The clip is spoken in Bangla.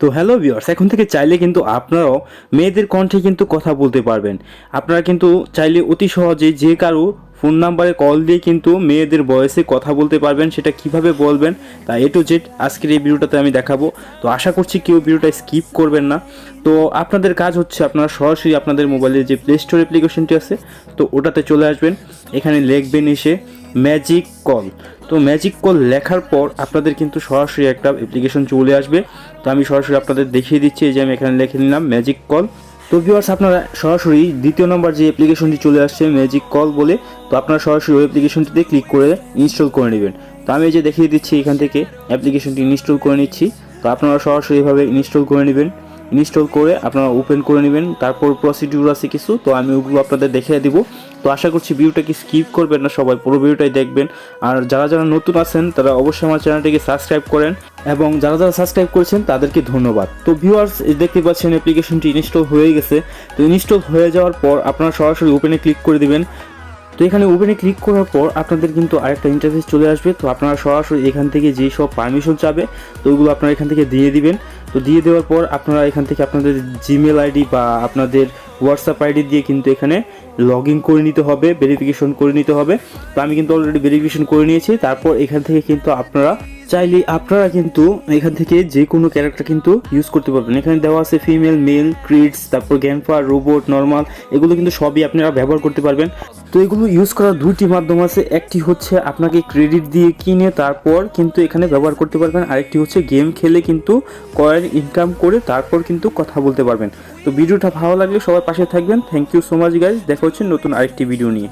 তো হ্যালো ভিউয়ার্স এখন থেকে চাইলে কিন্তু আপনারাও মেয়েদের কণ্ঠে কিন্তু কথা বলতে পারবেন। আপনারা কিন্তু চাইলে অতি সহজে যে কারও ফোন নাম্বারে কল দিয়ে কিন্তু মেয়েদের বয়সে কথা বলতে পারবেন, সেটা কীভাবে বলবেন তা এ টু জেড আজকের এই ভিডিওটাতে আমি দেখাবো। তো আশা করছি কেউ ভিডিওটা স্কিপ করবেন না। তো আপনাদের কাজ হচ্ছে আপনারা সরাসরি আপনাদের মোবাইলে যে প্লে স্টোর অ্যাপ্লিকেশনটি আছে, তো ওটাতে চলে আসবেন। এখানে লিখবেন এসে ম্যাজিক কল তো ম্যাজিক কল লেখার পর আপনাদের কিন্তু সরাসরি একটা অ্যাপ্লিকেশন চলে আসবে। তো আমি সরাসরি আপনাদের দেখিয়ে দিচ্ছি, এই যে আমি এখানে লিখে নিলাম ম্যাজিক কল তো ভিউয়ার্স আপনারা সরাসরি দ্বিতীয় নম্বর যে অ্যাপ্লিকেশনটি চলে আসছে ম্যাজিক কল বলে, তো আপনারা সরাসরি ওই অ্যাপ্লিকেশনটিতে ক্লিক করে ইনস্টল করে নেবেন। তো আমি যে দেখিয়ে দিচ্ছি এখান থেকে অ্যাপ্লিকেশনটি ইনস্টল করে নিচ্ছি। তো আপনারা সরাসরি এভাবে ইনস্টল করে নেবেন। ইনস্টল করে আপনারা ওপেন করে নেবেন। তারপর প্রসিডিউর আছে কিছু, তো আমি ওগুলো আপনাদের দেখিয়ে দিব। তো আশা করছি ভিডিওটাকে স্কিপ করবেন না, সবাই পুরো ভিডিওটাই দেখবেন। আর যারা যারা নতুন আছেন, তারা অবশ্যই আমার চ্যানেলটিকে সাবস্ক্রাইব করেন। এবং যারা যারা সাবস্ক্রাইব করেছেন, তাদেরকে ধন্যবাদ। তো ভিউয়ার্স দেখতে পাচ্ছেন অ্যাপ্লিকেশনটি ইনস্টল হয়ে গেছে। তো ইনস্টল হয়ে যাওয়ার পর আপনারা সরাসরি ওপেনে ক্লিক করে দিবেন। তো এখানে ওপেনে ক্লিক করার পর আপনাদের কিন্তু আরেকটা ইন্টারফেস চলে আসবে। তো আপনারা সরাসরি এখান থেকে যেই সব পারমিশন চাবে, তো ওইগুলো আপনারা এখান থেকে দিয়ে দিবেন। তো দিয়ে দেওয়ার পর আপনারা এখান থেকে আপনাদের জিমেল আইডি বা আপনাদের হোয়াটসঅ্যাপ আইডি দিয়ে কিন্তু এখানে লগ ইন করে নিতে হবে ভেরিফিকেশন করে নিতে হবে। তো আমি কিন্তু অলরেডি ভেরিফিকেশন করে নিয়েছি। তারপর এখান থেকে কিন্তু আপনারা চাইলে আপনারা কিন্তু এখান থেকে যে কোনো ক্যারেক্টার কিন্তু ইউজ করতে পারবেন। এখানে দেওয়া আছে ফিমেল মেল ক্রিডস তারপর গ্যানফার রোবট নর্মাল এগুলো কিন্তু সবই আপনারা ব্যবহার করতে পারবেন। তো এগুলো ইউজ করার দুইটি মাধ্যম আছে। একটি হচ্ছে আপনাকে ক্রেডিট দিয়ে কিনে, তারপর কিন্তু এখানে ব্যবহার করতে পারবেন। আরেকটি হচ্ছে গেম খেলে কিন্তু কয়েন ইনকাম করে তারপর কিন্তু কথা বলতে পারবেন। তো ভিডিওটা ভালো লাগলে সবার পাশে থাকবেন। Thank you so much guys দেখা হচ্ছে নতুন আরেকটি ভিডিও নিয়ে।